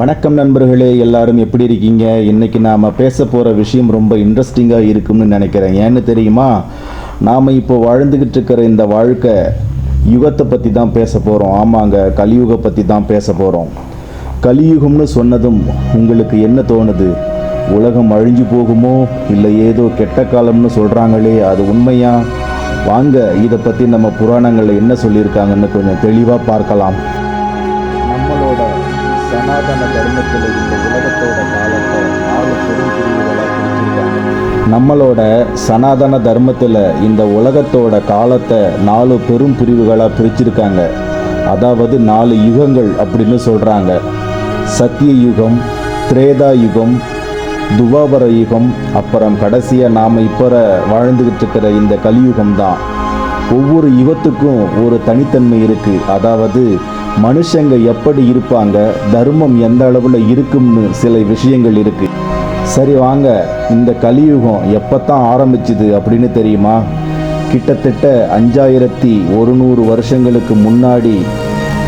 வணக்கம் நண்பர்களே எல்லாரும் எப்படி இருக்கீங்க? இன்னைக்கு நாம் பேச போகிற விஷயம் ரொம்ப இன்ட்ரெஸ்டிங்காக இருக்கும்னு நினைக்கிறேன். ஏன்னு தெரியுமா? நாம் இப்போ வாழ்ந்துக்கிட்டு இருக்கிற இந்த வாழ்க்கை யுகத்தை பற்றி தான் பேச போகிறோம் ஆமாங்க கலியுக பற்றி தான் பேச போகிறோம் கலியுகம்னு சொன்னதும் உங்களுக்கு என்ன தோணுது? உலகம் அழிஞ்சு போகுமோ? இல்லை ஏதோ கெட்ட காலம்னு சொல்கிறாங்களே அது உண்மையா? வாங்க இதை பற்றி நம்ம புராணங்களில் என்ன சொல்லியிருக்காங்கன்னு கொஞ்சம் தெளிவாக பார்க்கலாம். சனாதன தர்மத்தில் இந்த உலகத்தோட காலத்தை நாலு பெரும் பிரிவுகளாக பிரிச்சிருக்காங்க நம்மளோட சனாதன தர்மத்தில் இந்த உலகத்தோட காலத்தை நாலு பெரும் பிரிவுகளாக பிரிச்சிருக்காங்க. அதாவது நாலு யுகங்கள் அப்படின்னு சொல்கிறாங்க சத்திய யுகம் திரேதா யுகம் துவாபர யுகம் அப்புறம் கடைசியாக நாம் இப்போ வாழ்ந்துக்கிட்டு இருக்கிற இந்த கலியுகம் தான் ஒவ்வொரு யுகத்துக்கும் ஒரு தனித்தன்மை இருக்குது அதாவது மனுஷங்க எப்படி இருப்பாங்க? தர்மம் எந்த அளவில் இருக்கும்னு சில விஷயங்கள் இருக்கு. சரி வாங்க. இந்த கலியுகம் எப்பத்தான் ஆரம்பிச்சுது அப்படின்னு தெரியுமா? கிட்டத்தட்ட அஞ்சாயிரத்தி ஒரு நூறு வருஷங்களுக்கு முன்னாடி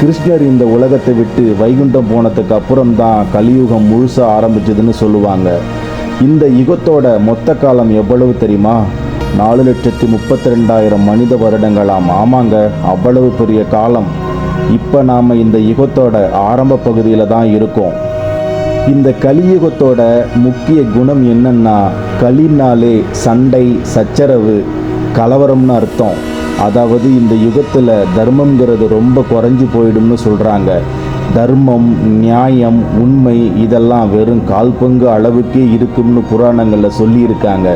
கிருஷ்ணர் இந்த உலகத்தை விட்டு வைகுண்டம் போனதுக்கு அப்புறம் தான் கலியுகம் முழுசாக ஆரம்பிச்சதுன்னு சொல்லுவாங்க. இந்த யுகத்தோட மொத்த காலம் எவ்வளவு தெரியுமா? நாலு லட்சத்தி முப்பத்தி ரெண்டாயிரம் மனித வருடங்களாம். ஆமாங்க அவ்வளவு பெரிய காலம். இப்போ நாம் இந்த யுகத்தோட ஆரம்ப பகுதியில் தான் இருக்கோம். இந்த கலியுகத்தோட முக்கிய குணம் என்னன்னா கலினாலே சண்டை சச்சரவு கலவரம்னு அர்த்தம். அதாவது இந்த யுகத்தில் தர்மங்கிறது ரொம்ப குறைஞ்சி போயிடும்னு சொல்கிறாங்க தர்மம் நியாயம் உண்மை இதெல்லாம் வெறும் கால் பங்கு அளவுக்கே இருக்கும்னு புராணங்களில் சொல்லியிருக்காங்க.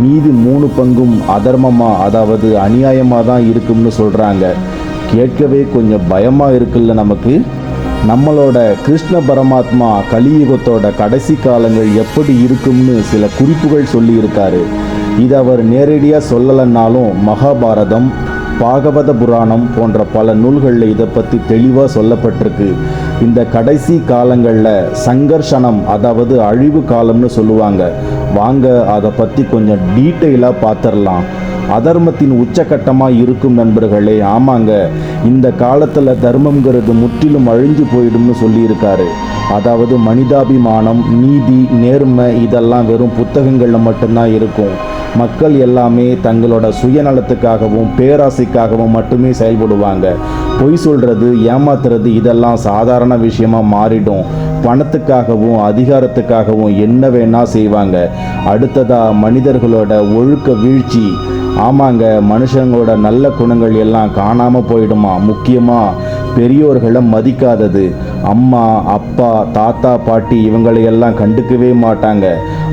மீதி மூணு பங்கும் அதர்மமாக அதாவது அநியாயமாக தான் இருக்கும்னு சொல்கிறாங்க கேட்கவே கொஞ்சம் பயமாக இருக்குல்ல நமக்கு? நம்மளோட கிருஷ்ண பரமாத்மா கலியுகத்தோட கடைசி காலங்கள் எப்படி இருக்கும்னு சில குறிப்புகள் சொல்லியிருக்காரு. இது அவர் நேரடியாக சொல்லலைன்னாலும் மகாபாரதம் பாகவத புராணம் போன்ற பல நூல்களில் இதை பற்றி தெளிவாக சொல்லப்பட்டிருக்கு. இந்த கடைசி காலங்களில் சங்கர்ஷனம் அதாவது அழிவு காலம்னு சொல்லுவாங்க. வாங்க அதை பற்றி கொஞ்சம் டீட்டெயிலாக பார்த்துடலாம் அதர்மத்தின் உச்சக்கட்டமாக இருக்கும் நண்பர்களே ஆமாங்க. இந்த காலத்தில் தர்மம்ங்கிறது முற்றிலும் அழிஞ்சு போயிடும்னு சொல்லியிருக்காரு. அதாவது மனிதாபிமானம் நீதி நேர்மை இதெல்லாம் வெறும் புத்தகங்களில் மட்டும்தான் இருக்கும். மக்கள் எல்லாமே தங்களோட சுயநலத்துக்காகவும் பேராசைக்காகவும் மட்டுமே செயல்படுவாங்க. பொய் சொல்கிறது ஏமாத்துறது இதெல்லாம் சாதாரண விஷயமா மாறிடும். பணத்துக்காகவும் அதிகாரத்துக்காகவும் என்ன வேணா செய்வாங்க. அடுத்ததா மனிதர்களோட ஒழுக்க வீழ்ச்சி. ஆமாங்க மனுஷங்களோட நல்ல குணங்கள் எல்லாம் காணாம போயிடுமா? முக்கியமா பெரியோர்களை மதிக்காதது. அம்மா அப்பா தாத்தா பாட்டி இவங்களையெல்லாம் கண்டுக்கவே மாட்டாங்க.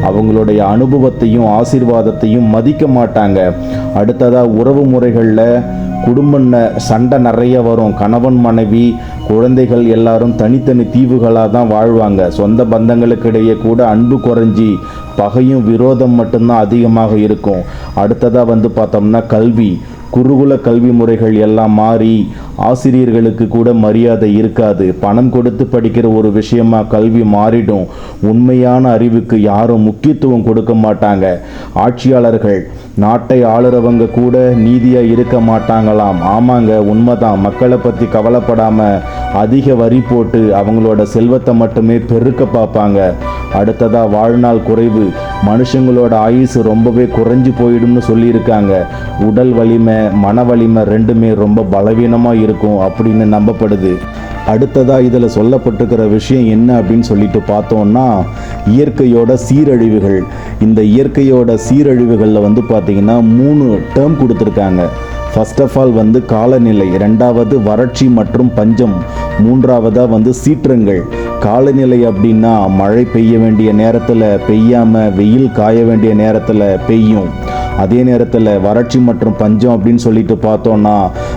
அவங்களுடைய அனுபவத்தையும் ஆசீர்வாதத்தையும் மதிக்க மாட்டாங்க. அடுத்ததாக உறவு முறைகளில் குடும்ப சண்டை நிறைய வரும். கணவன் மனைவி குழந்தைகள் எல்லாரும் தனித்தனி தீவுகளாக தான் வாழ்வாங்க. சொந்த பந்தங்களுக்கிடையே கூட அன்பு குறைஞ்சி பகையும் விரோதம் மட்டும்தான் அதிகமாக இருக்கும். அடுத்ததாக வந்து பார்த்தோம்னா கல்வி. குருகுல கல்வி முறைகள் எல்லாம் மாறி ஆசிரியர்களுக்கு கூட மரியாதை இருக்காது. பணம் கொடுத்து படிக்கிற ஒரு விஷயமா கல்வி மாறிடும். உண்மையான அறிவுக்கு யாரும் முக்கியத்துவம் கொடுக்க மாட்டாங்க. ஆட்சியாளர்கள். நாட்டை ஆளுறவங்க கூட நீதியாக இருக்க மாட்டாங்களாம். ஆமாங்க உண்மைதான். மக்களை பற்றி கவலைப்படாமல் அதிக வரி போட்டு அவங்களோட செல்வத்தை மட்டுமே பெருக்க பார்ப்பாங்க. அடுத்ததாக வாழ்நாள் குறைவு. மனுஷங்களோட ஆயுசு ரொம்பவே குறைஞ்சு போயிடும்னு சொல்லியிருக்காங்க. உடல் வலிமை மன வலிமை ரெண்டுமே ரொம்ப பலவீனமாக இருக்கும் அப்படின்னு நம்பப்படுது. அடுத்ததாக இதில் சொல்லப்பட்டிருக்கிற விஷயம் என்ன அப்படின்னு சொல்லிட்டு பார்த்தோம்னா இயற்கையோட சீரழிவுகள். இந்த இயற்கையோட சீரழிவுகளில் வந்து பார்த்திங்கன்னா மூணு டேர்ம் கொடுத்துருக்காங்க. ஃபர்ஸ்ட் ஆஃப் ஆல் வந்து காலநிலை ரெண்டாவது வறட்சி மற்றும் பஞ்சம் மூன்றாவதாக வந்து சீற்றங்கள். காலநிலை அப்படின்னா மழை பெய்ய வேண்டிய நேரத்தில் பெய்யாமல் வெயில் காய வேண்டிய நேரத்தில் பெய்யும். அதே நேரத்தில் வறட்சி மற்றும் பஞ்சம் அப்படின்னு சொல்லிட்டு பார்த்தோன்னா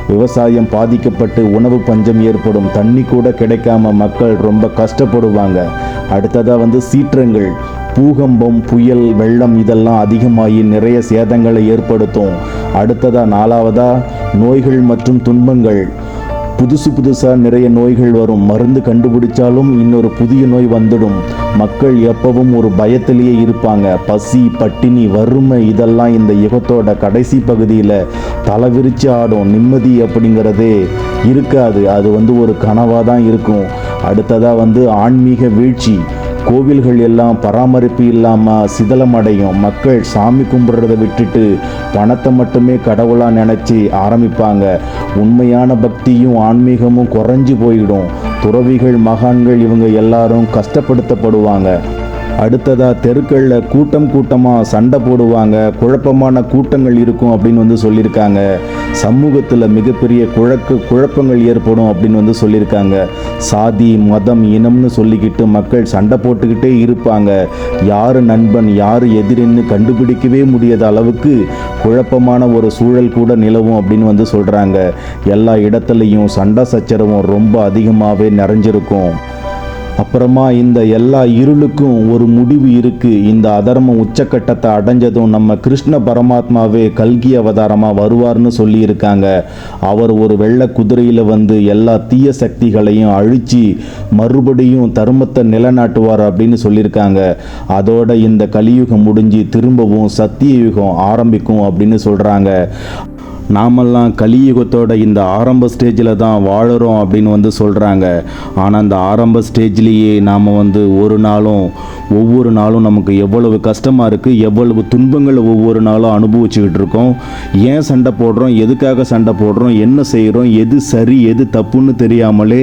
விவசாயம் பாதிக்கப்பட்டு உணவு பஞ்சம் ஏற்படும் தண்ணி கூட கிடைக்காம மக்கள் ரொம்ப கஷ்டப்படுவாங்க. அடுத்ததாக வந்து சீற்றங்கள். பூகம்பம் புயல் வெள்ளம் இதெல்லாம் அதிகமாகி நிறைய சேதங்களை ஏற்படுத்தும். அடுத்ததாக நாலாவதாக நோய்கள் மற்றும் துன்பங்கள். புதுசு புதுசாக நிறைய நோய்கள் வரும். மருந்து கண்டுபிடிச்சாலும் இன்னொரு புதிய நோய் வந்துடும். மக்கள் எப்பவும் ஒரு பயத்திலேயே இருப்பாங்க. பசி பட்டினி வறுமை இதெல்லாம் இந்த யுகத்தோட கடைசி பகுதியில் தலைவிரிச்சு ஆடும். நிம்மதி அப்படிங்கிறதே இருக்காது. அது வந்து ஒரு கனவாக தான் இருக்கும். அடுத்ததாக வந்து ஆன்மீக வீழ்ச்சி. கோவில்கள் எல்லாம் பராமரிப்பு இல்லாமல் சிதலமடையும் மக்கள் சாமி கும்பிட்றத விட்டுட்டு பணத்தை மட்டுமே கடவுளாக நினச்சி ஆரம்பிப்பாங்க. உண்மையான பக்தியும் ஆன்மீகமும் குறைஞ்சி போயிடும். துறவிகள் மகான்கள் இவங்க எல்லாரும் கஷ்டப்படுத்தப்படுவாங்க. அடுத்ததாக தெருக்களில் கூட்டம் கூட்டமாக சண்டை போடுவாங்க. குழப்பமான கூட்டங்கள் இருக்கும் அப்படின்னு வந்து சொல்லியிருக்காங்க. சமூகத்தில் மிகப்பெரிய குழக்கு குழப்பங்கள் ஏற்படும் அப்படின்னு வந்து சொல்லியிருக்காங்க. சாதி மதம் இனம்னு சொல்லிக்கிட்டு மக்கள் சண்டை போட்டுக்கிட்டே இருப்பாங்க. யார் நண்பன் யார் எதிரின்னு கண்டுபிடிக்கவே முடியாத அளவுக்கு குழப்பமான ஒரு சூழல் கூட நிலவும் அப்படின்னு வந்து சொல்கிறாங்க எல்லா இடத்துலையும் சண்டை சச்சரவும் ரொம்ப அதிகமாகவே நிறைஞ்சிருக்கும். அப்புறமா இந்த எல்லா இருளுக்கும் ஒரு முடிவு இருக்கு. இந்த அதர்மம் உச்சக்கட்டத்தை அடைஞ்சதும் நம்ம கிருஷ்ண பரமாத்மாவே கல்கி அவதாரமாக வருவார்னு சொல்லியிருக்காங்க. அவர் ஒரு வெள்ளை குதிரையில் வந்து எல்லா தீய சக்திகளையும் அழிச்சு மறுபடியும் தர்மத்தை நிலநாட்டுவார் அப்படின்னு சொல்லியிருக்காங்க. அதோட இந்த கலியுகம் முடிஞ்சு திரும்பவும் சத்திய யுகம் ஆரம்பிக்கும் அப்படின்னு சொல்கிறாங்க நாமெல்லாம் கலியுகத்தோட இந்த ஆரம்ப ஸ்டேஜில் தான் வாழுறோம் அப்படின்னு வந்து சொல்கிறாங்க ஆனால் அந்த ஆரம்ப ஸ்டேஜ்லேயே நாம் வந்து ஒரு நாளும் ஒவ்வொரு நாளும் நமக்கு எவ்வளவு கஷ்டமாக இருக்குது எவ்வளவு துன்பங்களை ஒவ்வொரு நாளும் அனுபவிச்சுக்கிட்டு இருக்கோம். ஏன் சண்டை போடுறோம் எதுக்காக சண்டை போடுறோம் என்ன செய்கிறோம் எது சரி எது தப்புன்னு தெரியாமலே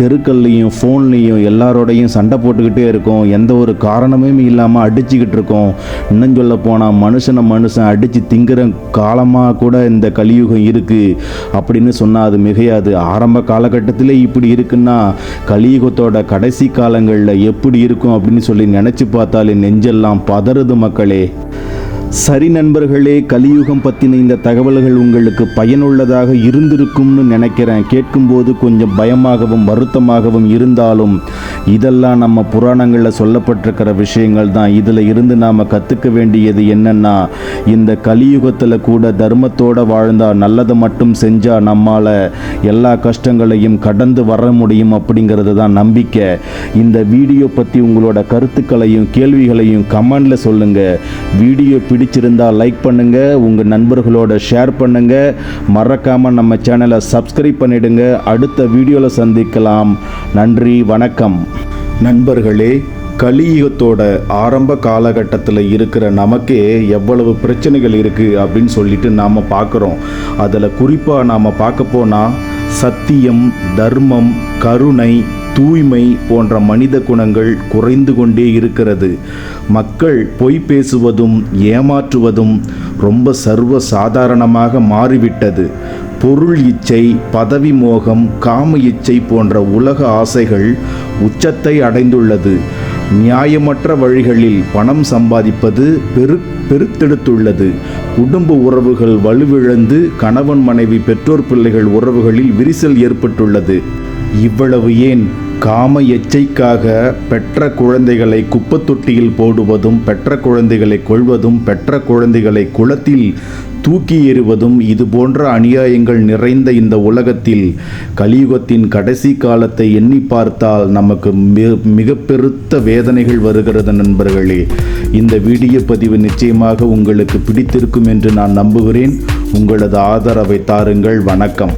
தெருக்கள்லையும் ஃபோன்லேயும் எல்லாரோடையும் சண்டை போட்டுக்கிட்டே இருக்கோம். எந்த ஒரு காரணமே இல்லாமல் அடிச்சுக்கிட்டு இருக்கோம். இன்னும் சொல்ல போனால் மனுஷனை மனுஷன் அடித்து திங்கிற காலமாக கூட இந்த கலியுகம் இருக்குது அப்படின்னு சொன்னால் அது மிகையாது. ஆரம்ப காலகட்டத்திலே இப்படி இருக்குன்னா கலியுகத்தோட கடைசி காலங்களில் எப்படி இருக்கும் அப்படின்னு சொல்லி நினச்சி பார்த்தாலே நெஞ்செல்லாம் பதறுது மக்களே. சரி நண்பர்களே கலியுகம் பற்றின இந்த தகவல்கள் உங்களுக்கு பயனுள்ளதாக இருந்திருக்கும்னு நினைக்கிறேன். கேட்கும்போது கொஞ்சம் பயமாகவும் வருத்தமாகவும் இருந்தாலும் இதெல்லாம் நம்ம புராணங்களில் சொல்லப்பட்டிருக்கிற விஷயங்கள் தான். இதில் இருந்து நாம் கற்றுக்க வேண்டியது என்னன்னா இந்த கலியுகத்தில் கூட தர்மத்தோடு வாழ்ந்தால் நல்லதை மட்டும் செஞ்சால் நம்மால் எல்லா கஷ்டங்களையும் கடந்து வர முடியும் அப்படிங்கிறது தான் நம்பிக்கை. இந்த வீடியோ பற்றி உங்களோட கருத்துக்களையும் கேள்விகளையும் கமெண்டில் சொல்லுங்கள் வீடியோ பிடிச்சிருந்தால் லைக் பண்ணுங்க உங்கள் நண்பர்களோட ஷேர் பண்ணுங்க. மறக்காமல் நம்ம சேனலை சப்ஸ்கிரைப் பண்ணிடுங்க. அடுத்த வீடியோவில் சந்திக்கலாம். நன்றி வணக்கம். நண்பர்களே கலியுகத்தோட ஆரம்ப காலகட்டத்தில் இருக்கிற நமக்கே எவ்வளவு பிரச்சனைகள் இருக்குது அப்படின்னு சொல்லிட்டு நாம் பார்க்குறோம் அதில் குறிப்பாக நாம் பார்க்க போனால் சத்தியம் தர்மம் கருணை தூய்மை போன்ற மனித குணங்கள் குறைந்து கொண்டே இருக்கிறது. மக்கள் பொய் பேசுவதும் ஏமாற்றுவதும் ரொம்ப சர்வ சாதாரணமாக மாறிவிட்டது. பொருள் இச்சை பதவி மோகம் காம இச்சை போன்ற உலக ஆசைகள் உச்சத்தை அடைந்துள்ளது. நியாயமற்ற வழிகளில் பணம் சம்பாதிப்பது பெரு பெருத்தெடுத்துள்ளது. குடும்ப உறவுகள் வலுவிழந்து கணவன் மனைவி பெற்றோர் பிள்ளைகள் உறவுகளில் விரிசல் ஏற்பட்டுள்ளது. இவ்வளவு ஏன்? காம எச்சைக்காக பெற்ற குழந்தைகளை குப்பத்தொட்டியில் போடுவதும் பெற்ற குழந்தைகளை கொள்வதும் பெற்ற குழந்தைகளை குளத்தில் தூக்கி எறிவதும் இது போன்ற அநியாயங்கள் நிறைந்த இந்த உலகத்தில் கலியுகத்தின் கடைசி காலத்தை எண்ணி பார்த்தால் நமக்கு மிக பெருத்த வேதனைகள் வருகிறது நண்பர்களே. இந்த வீடியோ பதிவு நிச்சயமாக உங்களுக்கு பிடித்திருக்கும் என்று நான் நம்புகிறேன். உங்களது ஆதரவை தாருங்கள். வணக்கம்.